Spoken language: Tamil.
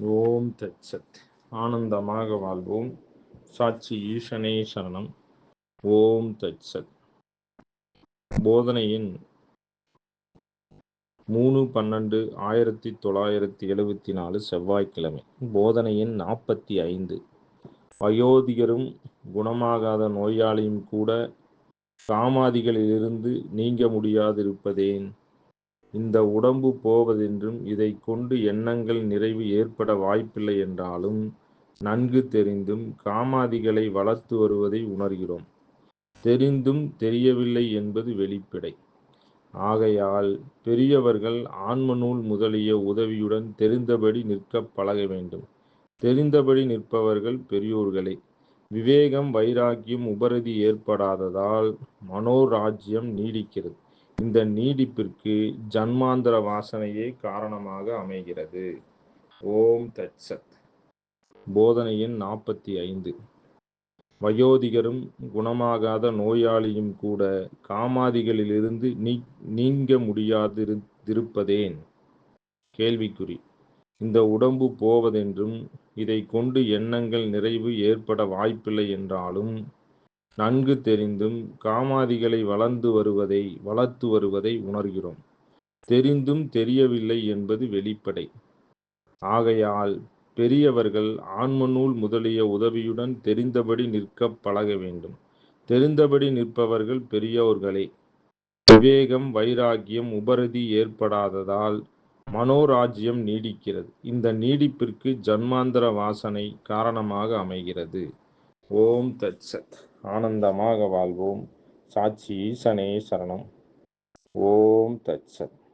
ஓம் தத்சத் ஆனந்தமாக வாழ்வோம். சாட்சி ஈசனே சரணம். ஓம் தத்சத் போதனையின் மூணு பன்னெண்டு ஆயிரத்தி தொள்ளாயிரத்தி எழுபத்தி நாலு செவ்வாய்க்கிழமை. போதனையின் நாற்பத்தி ஐந்து. வயோதிகரும் குணமாகாத நோயாளியும் கூட காமாதிகளிலிருந்து நீங்க முடியாதிருப்பதேன்? இந்த உடம்பு போவதென்றும் இதை கொண்டு எண்ணங்கள் நிறைவு ஏற்பட வாய்ப்பில்லை என்றாலும் நன்கு தெரிந்தும் காமாதிகளை வளர்த்து வருவதை உணர்கிறோம். தெரிந்தும் தெரியவில்லை என்பது வெளிப்படை. ஆகையால் பெரியவர்கள் ஆன்ம நூல் முதலிய உதவியுடன் தெரிந்தபடி நிற்க பழக வேண்டும். தெரிந்தபடி நிற்பவர்கள் பெரியோர்களே விவேகம் வைராக்கியம் உபரதி ஏற்படாததால் மனோராஜ்யம் நீடிக்கிறது. இந்த நீடிப்பிற்கு ஜன்மாந்தர வாசனையே காரணமாக அமைகிறது. ஓம் தட்சத் போதனையின் நாற்பத்தி ஐந்து. வயோதிகரும் குணமாகாத நோயாளியும் கூட காமாதிகளிலிருந்து நீ நீங்க முடியாதிருப்பதேன் கேள்விக்குறி. இந்த உடம்பு போவதென்றும் இதை கொண்டு எண்ணங்கள் நிறைவு ஏற்பட வாய்ப்பில்லை என்றாலும் நன்கு தெரிந்தும் காமாதிகளை வளர்ந்து வருவதை வளர்த்து வருவதை உணர்கிறோம். தெரிந்தும் தெரியவில்லை என்பது வெளிப்படை. ஆகையால் பெரியவர்கள் ஆன்மநூல் முதலிய உதவியுடன் தெரிந்தபடி நிற்க பழக வேண்டும். தெரிந்தபடி நிற்பவர்கள் பெரியோர்களே விவேகம் வைராக்கியம் உபரதி ஏற்படாததால் மனோராஜ்யம் நீடிக்கிறது. இந்த நீடிப்பிற்கு ஜன்மாந்திர வாசனை காரணமாக அமைகிறது. ஓம் தத்சத் ஆனந்தமாக வாழ்வோம். சாட்சி ஈசனே சரணம். ஓம் தச்சத்